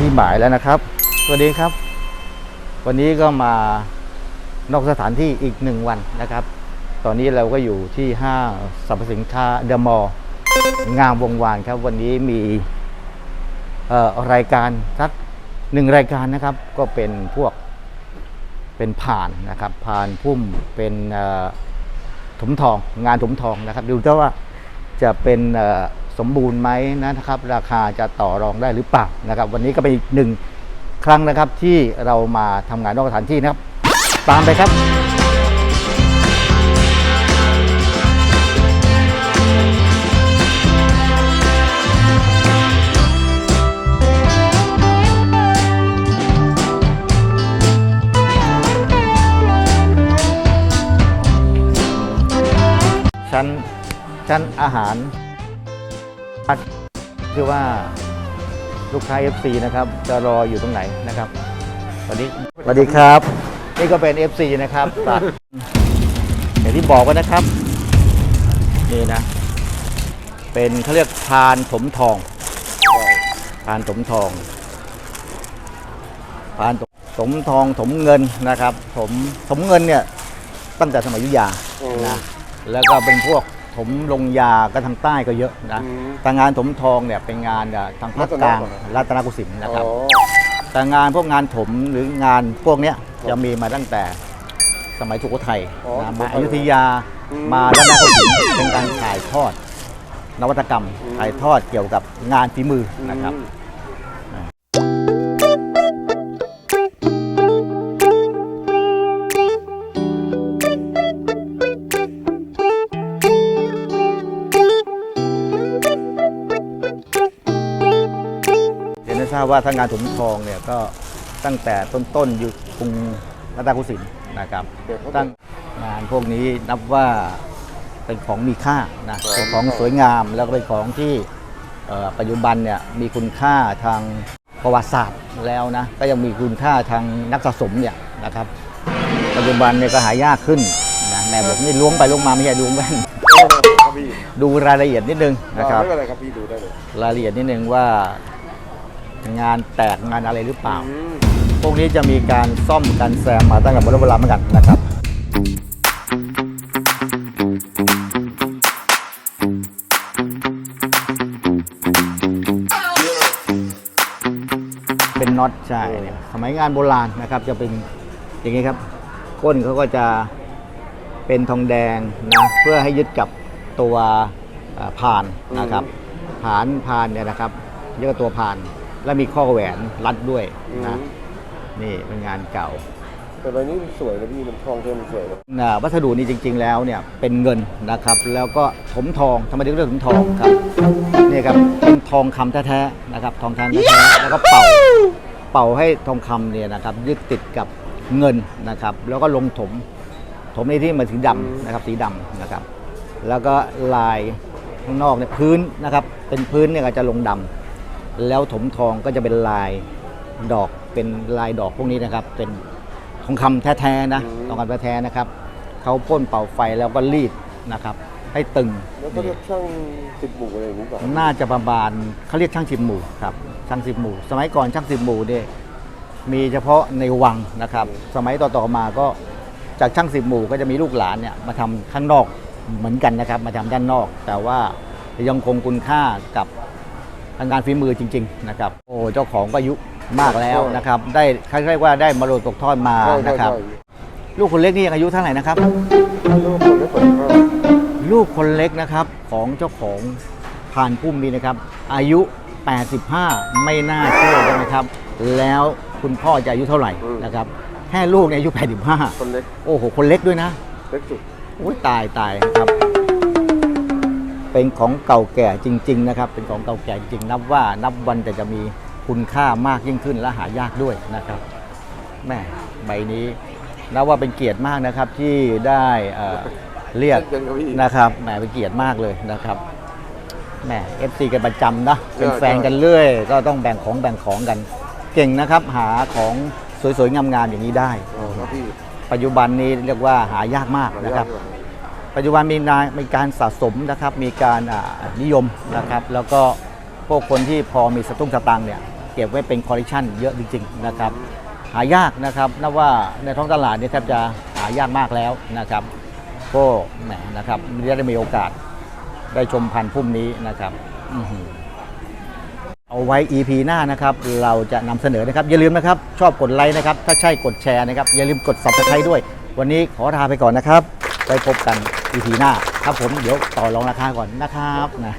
บ่หมายแล้วนะครับสวัสดีครับ วันนี้ก็มานอกสถานที่อีกหนึ่งวันนะครับ ตอนนี้เราก็อยู่ที่ห้างสรรพสินค้าเดอะมอลล์งามวงวานครับ วันนี้มีเอ่อรายการสักหนึ่งรายการนะครับ ก็เป็นพวกเป็นผ่านนะครับผ่านพุ่มเป็นถมทองงานถมทองนะครับ ดูเถอะว่าจะเป็น สมบูรณ์ไหมนะครับ ราคาจะต่อรองได้หรือเปล่านะครับ วันนี้ก็เป็นอีกหนึ่งครั้งนะครับที่เรามาทำงานนอกสถานที่นะครับ ตามไปครับ ชั้นชั้นอาหาร คือว่าลูกค้า FC นะครับจะรออยู่ตรงไหนนะครับสวัสดีสวัสดีครับ นี่ก็เป็น FC นะครับตัดอย่างที่บอกไว้นะครับ นี่นะ เป็นเขาเรียกพานถมทองพานถมทองพานถมทองถมเงินนะครับถมถมเงินเนี่ยตั้งแต่สมัยอยุธยานะแล้วก็เป็นพวก ถมลงยาก็ทางใต้ก็เยอะนะอืมแต่งานถมทองเนี่ยเป็นงานอะทางภาคกลางรัตนโกสินทร์รัตนโกสินทร์นะครับ อ๋อ แต่งานพวกงานถมหรืองานพวกเนี้ยจะมีมาตั้งแต่สมัยสุโขทัยอ๋อนะมาสุโขทัยอยุธยาอืมมารัตนโกสินทร์เป็นการถ่ายทอด นวัตกรรม อืมถ่ายทอดเกี่ยวกับงานฝีมือนะครับ อื ราบว่าทางงานถมทองเนี่ยก็ตั้งแต่ต้นๆอยู่กรุงรัตนโกสินทร์นะครับเดี๋ยวเขาตั้งงานพวกนี้นับว่าเป็นของมีค่านะเป็นของสวยงามแล้วก็เป็นของที่เอ่อปัจจุบันเนี่ยมีคุณค่าทางประวัติศาสตร์แล้วนะก็ยังมีคุณค่าทางนักสะสมเนี่ยนะครับ ปัจจุบันเนี่ยก็หายากขึ้นนะแม่บอกนี่ล้วงไปล้วงมาไม่ใช่ล้วงแว่นเออครับพี่ดูรายละเอียดนิดนึงนะครับไม่เป็นไรครับพี่ดูได้เลยรายละเอียดนิดนึงว่า งานแตกงานอะไรหรือเปล่าอืมพวกนี้จะมีการซ่อมการแซมมาตั้งแต่โบราณโบราณเหมือนกันนะครับ เป็นน็อตใช่เนี่ยสมัยงานโบราณนะครับจะเป็นอย่างนี้ครับ ก้นเขาก็จะเป็นทองแดงนะเพื่อให้ยึดกับตัวเอ่อพานนะครับผานพานเนี่ยนะครับยึดกับตัวพาน และมีข้อแหวนรัดด้วยอืนะมนี่เป็นงานเก่า แต่ใบนี้มันสวยนะพี่มันทองเทมันสวยนะนะวัสดุนี้จริง ๆ แล้วเนี่ยเป็นเงินนะครับ แล้วก็ถมทองทำไมถึงเรียกถมทองครับนี่ครับเป็นทองคำแท้ๆนะครับ ทองคำแท้ๆแล้วก็เป่า เป่าให้ทองคำเนี่ยนะครับยึดติดกับเงินนะครับ แล้วก็ลงถม ถมในที่มันสีดำนะครับ สีดำนะครับ แล้วก็ลายข้างนอกเนี่ยพื้นนะครับ เป็นพื้นเนี่ยก็จะลงดำ แล้วถมทองก็จะเป็นลายดอกเป็นลายดอกพวกนี้นะครับ เป็นทองคำแท้ๆนะทองคำแท้ๆนะครับเขาพ่นเป่าไฟแล้วก็รีดนะครับ ให้ตึงแล้วก็เรียกช่างติดหมูอะไรอย่างนี้ป่ะน่าจะประมาณเขาเรียกช่างสิบหมู่ครับช่างสิบหมู่ สมัยก่อนช่างสิบหมู่เนี่ยมีเฉพาะในวังนะครับ สมัยต่อๆมาก็จากช่างสิบหมู่ก็จะมีลูกหลานเนี่ยมาทำข้างนอกเหมือนกันนะครับ มาทำด้านนอก แต่ว่ายังคงคุณค่ากับ ทางการฝีมือจริง ๆ นะครับ โอ้เจ้าของก็อายุมากแล้วนะครับ ได้เขาเรียกว่าได้มรดกตกทอดมาใช่ใช่นะครับใช่ลูกคนเล็กนี่ยังอายุเท่าไหร่นะครับ ลูกคนไม่เปิดข้าวลูกคนเล็กนะครับของเจ้าของผ่านพุ่มนี้นะครับ อายุ 85 ไม่น่าเชื่อเลยนะครับ แล้วคุณพ่อจะอายุเท่าไหร่นะครับ แค่ลูกเนี่ยอายุ 85 คนเล็ก โอ้โห คนเล็กด้วยนะ เล็กสุด โอ้ยตายตายครับ เป็นของเก่าแก่จริง ๆ นะครับ เป็นของเก่าแก่จริงๆนับว่านับวันแต่จะมีคุณค่ามากยิ่งขึ้นและหายากด้วยนะครับแม่ใบนี้นับว่าเป็นเกียรติมากนะครับที่ได้เอ่อเรียกเย็นครับพี่นะครับแหมเป็นเกียรติมากเลยนะครับแหมเอฟซีกันประจำนะเป็นใช่แฟนกันเรื่อย ก็ต้องแบ่งของแบ่งของกัน เก่งนะครับหาของสวยๆงามๆอย่างนี้ได้อ๋อครับพี่ปัจจุบันนี้เรียกว่าหายากมากนะครับ ปัจจุบันมีนามีการสะสมนะครับ มีการนิยมนะครับ แล้วก็พวกคนที่พอมีสตุ้งสตังค์เนี่ยเก็บไว้เป็นคอลเลคชันเยอะจริงๆนะครับ หายากนะครับนับว่าในท้องตลาดนี่แทบจะหายากมากแล้วนะครับก็แหมนะครับได้มีโอกาสได้ชมพันธุ์พุ่มนี้นะครับอเอาไว้ EP หน้านะครับ เราจะนำเสนอนะครับ อย่าลืมนะครับ ชอบกดไลค์นะครับ ถ้าใช่กดแชร์นะครับ อย่าลืมกด subscribe ด้วย วันนี้ขอลาไปก่อนนะครับ ไปพบกัน EP หน้าครับผมเดี๋ยวต่อรองราคาก่อนนะครับนะ